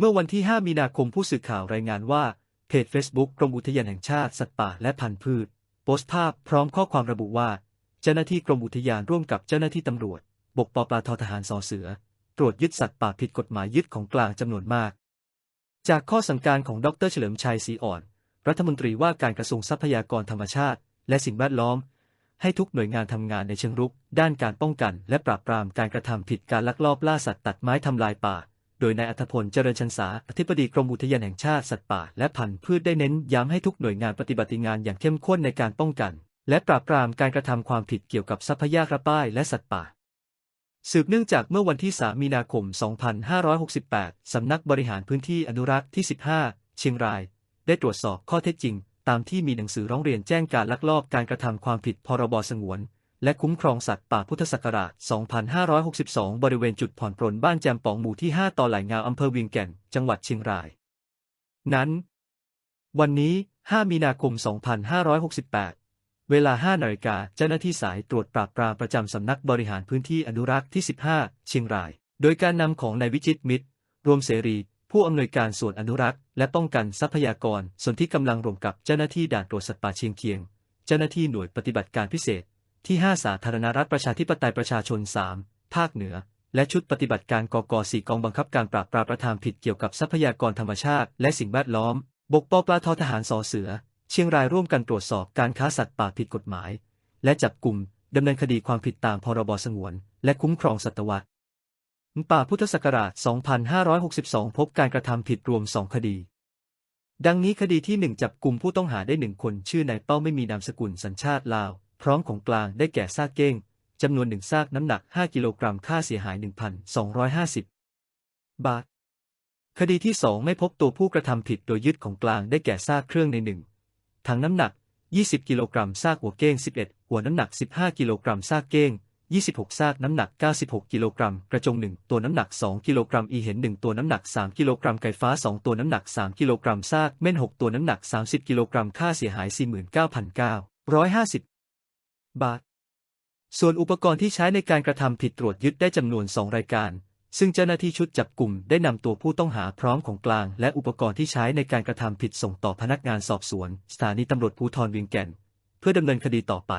เมื่อวันที่ 5 มีนาคมผู้สื่อข่าวรายงานว่า เพจ Facebook กรมอุทยานแห่งชาติสัตว์ป่าและพันธุ์พืช โพสต์ภาพพร้อมข้อความระบุว่า เจ้าหน้าที่กรมอุทยานร่วมกับเจ้าหน้าที่ตำรวจ บกปปลาททหารสอเสือ ตรวจยึดสัตว์ป่าผิดกฎหมายยึดของกลางจำนวนมาก จากข้อสั่งการของดรเฉลิมชัยศรีอ่อน รัฐมนตรีว่าการกระทรวงทรัพยากรธรรมชาติ และสิ่งแวดล้อม ให้ทุกหน่วยงานทำงานในเชิงรุก ด้านการป้องกัน และปราบปรามการกระทำผิดการลักลอบล่าสัตว์ตัดไม้ทำลายป่า โดยนายอัธพลเจริญชันษาอธิบดีกรมอุทยานแห่งชาติสัตว์ป่าและพันธุ์พืชได้เน้นย้ำให้ทุกหน่วยงานปฏิบัติงานอย่างเข้มข้นในการป้องกัน และปราบปรามการกระทำความผิดเกี่ยวกับทรัพยากรป้ายและสัตว์ป่าสืบเนื่องจากเมื่อวันที่ 3 มีนาคม 2568 สำนักบริหารพื้นที่อนุรักษ์ที่ 15 เชียงราย ได้ตรวจสอบข้อเท็จจริง ตามที่มีหนังสือร้องเรียนแจ้งการลักลอบการกระทำความผิดพรบสงวน และคุ้มครองสัตว์ป่าพุทธศักราช 2562 บริเวณจุดผ่อนปรนบ้านแจมป๋องหมู่ที่ 5 ต่อไหลงาวอำเภอเวียงแก่น จังหวัดเชียงราย นั้น วันนี้ 5 มีนาคม 2568 เวลา 5 นาฬิกา เจ้าหน้าที่สายตรวจปราบปรามประจำสำนักบริหารพื้นที่อนุรักษ์ที่ 15 เชียงราย โดยการนำของนายวิจิตมิตร รวมเสรีผู้อำนวยการส่วนอนุรักษ์และป้องกันทรัพยากรส่วนที่กำลังรวมกับเจ้าหน้าที่ด่านตรวจสัตว์ป่าเชียงเคียง เจ้าหน้าที่หน่วยปฏิบัติการพิเศษ ที่ 5 สาธารณรัฐประชาธิปไตยประชาชน 3 ภาคเหนือ และชุดปฏิบัติการกก4กองบังคับการปราบปรามประทามผิดเกี่ยวกับทรัพยากรธรรมชาติและสิ่งแวดล้อม บกปปลาททหารสอเสือ เชียงรายร่วมกันตรวจสอบการค้าสัตว์ป่าผิดกฎหมาย และจับกลุ่มดำเนินคดีความผิดตามพรบสงวน และคุ้มครองสัตวรรษป่าพุทธศักราช 2562 พบการกระทำผิดรวม 2 คดี ดังนี้คดีที่ 1 จับกลุ่มผู้ต้องหาได้หนึ่งคนชื่อนายเป้าไม่มีนามสกุลสัญชาติลาว พร้อมของกลางได้แก่ซากเก้งจำนวนหนึ่งซากน้ำหนัก 5 กิโลกรัม ค่าเสียหาย 1,250 บาท คดีที่ 2 ไม่พบตัวผู้กระทำผิดโดยยึดของกลางได้แก่ซากเครื่องในหนึ่งถังน้ำหนัก 20 กิโลกรัม ซากหัวเก้ง 11 หัวน้ำหนัก 15 กิโลกรัม ซากเก้ง 26 ซากน้ำหนัก 96 กิโลกรัม กระจง 1 ตัวน้ำหนัก 2 กิโลกรัม อีเห็น 1 ตัวน้ำหนัก 3 กิโลกรัม ไก่ฟ้า 2 ตัวน้ำหนัก 3 กิโลกรัม ซากเม่น 6 ตัวน้ำหนัก 30 กิโลกรัม ค่าเสียหาย 49,950 บาท ส่วนอุปกรณ์ที่ใช้ในการกระทำผิดตรวจยึดได้จำนวน 2 รายการ ซึ่งเจ้าหน้าที่ชุดจับกลุ่มได้นำตัวผู้ต้องหาพร้อมของกลาง และอุปกรณ์ที่ใช้ในการกระทำผิดส่งต่อพนักงานสอบสวน สถานีตำรวจภูธรเวียงแก่น เพื่อดำเนินคดีต่อไป